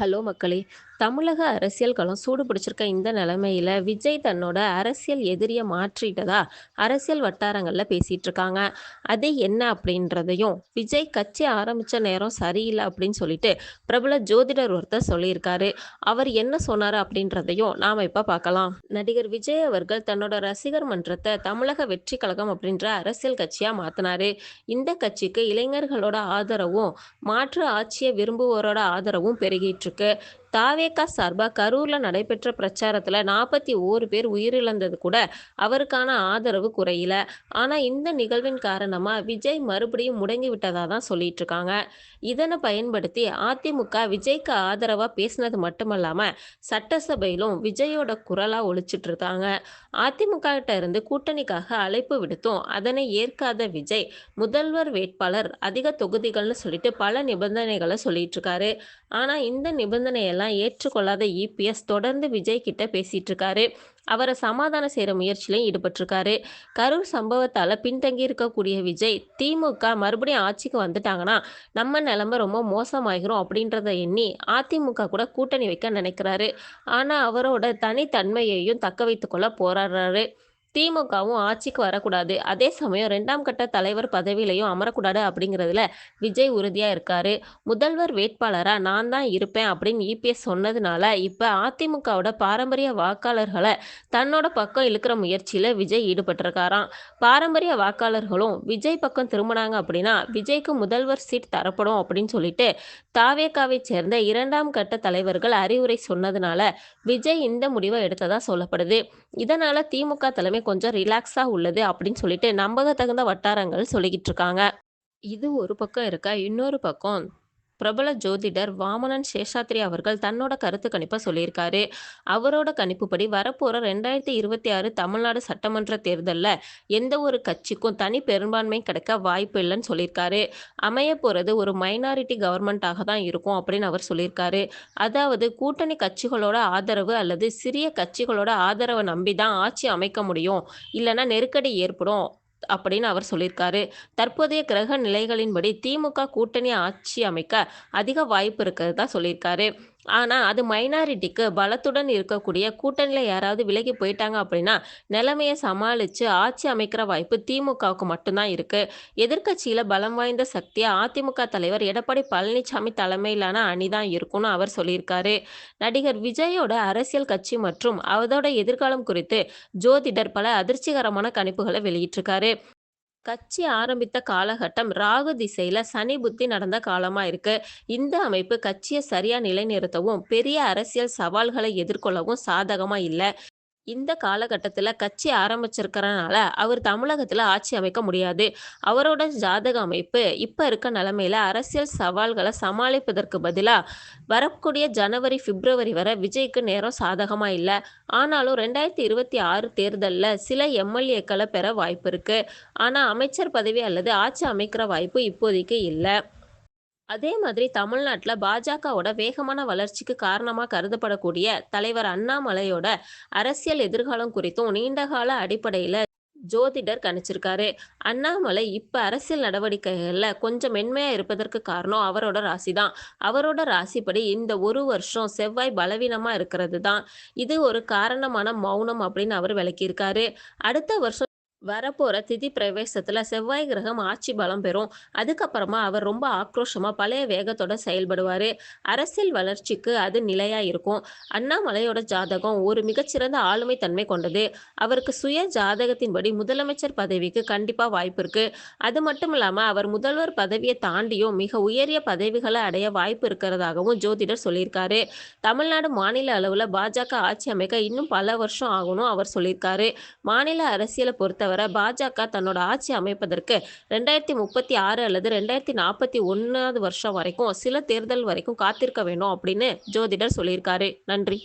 Hello மக்களே! தமிழக அரசியல் களம் சூடு பிடிச்சிருக்க இந்த நிலைமையில, விஜய் தன்னோட அரசியல் எதிரியை மாற்றிட்டதா அரசியல் வட்டாரங்களில் பேசிட்டு இருக்காங்க. அது என்ன அப்படின்றதையும், விஜய் கட்சி ஆரம்பிச்ச நேரம் சரியில்லை அப்படின்னு சொல்லிட்டு பிரபல ஜோதிடர் ஒருத்தர் சொல்லியிருக்காரு. அவர் என்ன சொன்னார் அப்படின்றதையும் நாம இப்போ பார்க்கலாம். நடிகர் விஜய் அவர்கள் தன்னோட ரசிகர் மன்றத்தை தமிழக வெற்றி கழகம் அப்படின்ற அரசியல் கட்சியா மாற்றினாரு இந்த கட்சிக்கு இளைஞர்களோட ஆதரவும், மாற்று ஆட்சியை விரும்புவோரோட ஆதரவும் பெருகிட்டு இருக்கு. தாவேகா சார்பாக கரூரில் நடைபெற்ற பிரச்சாரத்தில் நாற்பத்தி ஓரு பேர் உயிரிழந்தது கூட அவருக்கான ஆதரவு குறையல. ஆனால் இந்த நிகழ்வின் காரணமாக விஜய் மறுபடியும் முடங்கி விட்டதாக தான் சொல்லிட்டு இருக்காங்க. இதனை பயன்படுத்தி அதிமுக விஜய்க்கு ஆதரவாக பேசினது மட்டுமல்லாமல் சட்டசபையிலும் விஜயோட குரலாக ஒழிச்சிட்டு இருக்காங்க. அதிமுக கிட்ட இருந்து கூட்டணிக்காக அழைப்பு விடுத்தும் அதனை ஏற்காத விஜய், முதல்வர் வேட்பாளர் அதிக தொகுதிகள்னு சொல்லிட்டு பல நிபந்தனைகளை சொல்லிட்டு இருக்காரு. ஆனால் இந்த நிபந்தனையெல்லாம் ஏற்றுக்கொள்ளாத இபிஎஸ் தொடர்ந்து விஜய் கிட்ட பேசிட்டு இருக்காரு. அவரை சமாதானம் செய்கிற முயற்சியிலையும் ஈடுபட்டிருக்காரு. கரூர் சம்பவத்தால பின்தங்கி இருக்கக்கூடிய விஜய், திமுக மறுபடியும் ஆட்சிக்கு வந்துட்டாங்கன்னா, நம்ம நிலைமை ரொம்ப மோசமாகிரும் அப்படின்றத எண்ணி அதிமுக கூட கூட்டணி வைக்க நினைக்கிறாரு. ஆனா அவரோட தனித்தன்மையையும் தக்க வைத்துக்கொள்ள போராடுறாரு. திமுகவும் ஆட்சிக்கு வரக்கூடாது. அதே சமயம் ரெண்டாம் கட்ட தலைவர் பதவியிலையும் அமரக்கூடாது அப்படிங்கிறதுல விஜய் உறுதியாக இருக்காரு. முதல்வர் வேட்பாளராக நான் தான் இருப்பேன் அப்படின்னு இபிஎஸ் சொன்னதுனால, இப்போ அதிமுகவோட பாரம்பரிய வாக்காளர்களை தன்னோட பக்கம் இழுக்கிற முயற்சியில் விஜய் ஈடுபட்டிருக்காராம். பாரம்பரிய வாக்காளர்களும் விஜய் பக்கம் திரும்பினாங்க அப்படின்னா, விஜய்க்கு முதல்வர் சீட் தரப்படும் அப்படின்னு சொல்லிட்டு தாவேக்காவை சேர்ந்த இரண்டாம் கட்ட தலைவர்கள் அறிவுரை சொன்னதுனால, விஜய் இந்த முடிவை எடுத்ததா சொல்லப்படுது. இதனால திமுக தலைமை கொஞ்சம் ரிலாக்ஸாக உள்ளது அப்படின்னு சொல்லிட்டு நம்பகத்தகுந்த வட்டாரங்கள் சொல்லிக்கிட்டு இருக்காங்க. இது ஒரு பக்கம் இருக்க, இன்னொரு பக்கம் பிரபல ஜோதிடர் வாமனன் சேஷாத்ரி அவர்கள் தன்னோட கருத்து கணிப்பை சொல்லியிருக்காரு. அவரோட கணிப்புப்படி வரப்போகிற ரெண்டாயிரத்தி இருபத்தி ஆறு தமிழ்நாடு சட்டமன்ற தேர்தலில் எந்த ஒரு கட்சிக்கும் தனி பெரும்பான்மை கிடைக்க வாய்ப்பு இல்லைன்னு சொல்லியிருக்காரு. அமைய போகிறது ஒரு மைனாரிட்டி கவர்மெண்ட்டாக தான் இருக்கும் அப்படின்னு அவர் சொல்லியிருக்காரு. அதாவது கூட்டணி கட்சிகளோட ஆதரவு அல்லது சிறிய கட்சிகளோட ஆதரவை நம்பி தான் ஆட்சி அமைக்க முடியும். இல்லைன்னா நெருக்கடி ஏற்படும் அப்படின்னு அவர் சொல்லியிருக்காரு. தற்போதைய கிரக நிலைகளின்படி திமுக கூட்டணி ஆட்சி அமைக்க அதிக வாய்ப்பு இருக்கிறதா சொல்லியிருக்காரு. ஆனால் அது மைனாரிட்டிக்கு பலத்துடன் இருக்கக்கூடிய கூட்டணியில் யாராவது விலகி போயிட்டாங்க அப்படின்னா, நிலைமையை சமாளித்து ஆட்சி அமைக்கிற வாய்ப்பு திமுகவுக்கு மட்டும்தான் இருக்குது எதிர்க்கட்சியில் பலம் வாய்ந்த சக்தியாக அதிமுக தலைவர் எடப்பாடி பழனிசாமி தலைமையிலான அணி தான் இருக்கும்னு அவர் சொல்லியிருக்காரு. நடிகர் விஜயோட அரசியல் கட்சி மற்றும் அதோட எதிர்காலம் குறித்து ஜோதிடர் பல அதிர்ச்சிகரமான கணிப்புகளை வெளியிட்டிருக்காரு. கட்சி ஆரம்பித்த காலகட்டம் ராகு திசையில சனி புத்தி நடந்த காலமா இருக்கு. இந்த அமைப்பு கட்சியை சரியா நிலைநிறுத்தவும், பெரிய அரசியல் சவால்களை எதிர்கொள்ளவும் சாதகமா இல்லை இந்த காலகட்டத்தில் கட்சி ஆரம்பிச்சிருக்கிறனால அவர் தமிழகத்தில் ஆட்சி அமைக்க முடியாது. அவரோட ஜாதக அமைப்பு இப்போ இருக்க நிலமையில அரசியல் சவால்களை சமாளிப்பதற்கு பதிலாக வரக்கூடிய ஜனவரி, பிப்ரவரி வரை விஜய்க்கு நேரம் சாதகமாக இல்லை. ஆனாலும் ரெண்டாயிரத்து இருபத்தி ஆறு தேர்தலில் சில எம்எல்ஏக்களை பெற வாய்ப்பு இருக்குது ஆனால் அமைச்சர் பதவி அல்லது ஆட்சி அமைக்கிற வாய்ப்பு இப்போதைக்கு இல்லை. அதே மாதிரி தமிழ்நாட்டில் பாஜகவோட வேகமான வளர்ச்சிக்கு காரணமாக கருதப்படக்கூடிய தலைவர் அண்ணாமலையோட அரசியல் எதிர்காலம் குறித்தும் நீண்டகால அடிப்படையில் ஜோதிடர் கணிச்சிருக்காரு. அண்ணாமலை இப்ப அரசியல் நடவடிக்கைகள்ல கொஞ்சம் மென்மையா இருப்பதற்கு காரணம் அவரோட ராசி தான். அவரோட ராசிப்படி இந்த ஒரு வருஷம் செவ்வாய் பலவீனமா இருக்கிறது தான். இது ஒரு காரணமான மௌனம் அப்படின்னு அவர் விளக்கியிருக்காரு. அடுத்த வருஷம் வரப்போற திதி பிரவேசத்துல செவ்வாய் கிரகம் ஆட்சி பலம் பெறும். அதுக்கப்புறமா அவர் ரொம்ப ஆக்ரோஷமா பழைய வேகத்தோட செயல்படுவாரு. அரசியல் வளர்ச்சிக்கு அது நிலையா இருக்கும். அண்ணாமலையோட ஜாதகம் ஒரு மிகச்சிறந்த ஆளுமை தன்மை கொண்டது. அவருக்கு சுய ஜாதகத்தின்படி முதலமைச்சர் பதவிக்கு கண்டிப்பா வாய்ப்பு இருக்கு. அது மட்டும் இல்லாமல் அவர் முதல்வர் பதவியை தாண்டியும் மிக உயரிய பதவிகளை அடைய வாய்ப்பு இருக்கிறதாகவும் ஜோதிடர் சொல்லியிருக்காரு. தமிழ்நாடு மாநில அளவுல பாஜக ஆட்சி அமைக்க இன்னும் பல வருஷம் ஆகணும் அவர் சொல்லியிருக்காரு. மாநில அரசியலை பொறுத்த வர பாஜக தன்னோட ஆட்சி அமைப்பதற்கு 2036 அல்லது 2041 வருஷம் வரைக்கும் சில தேர்தல் வரைக்கும் காத்திருக்க வேணும் அப்படின்னு ஜோதிடர் சொல்லியிருக்காரு. நன்றி.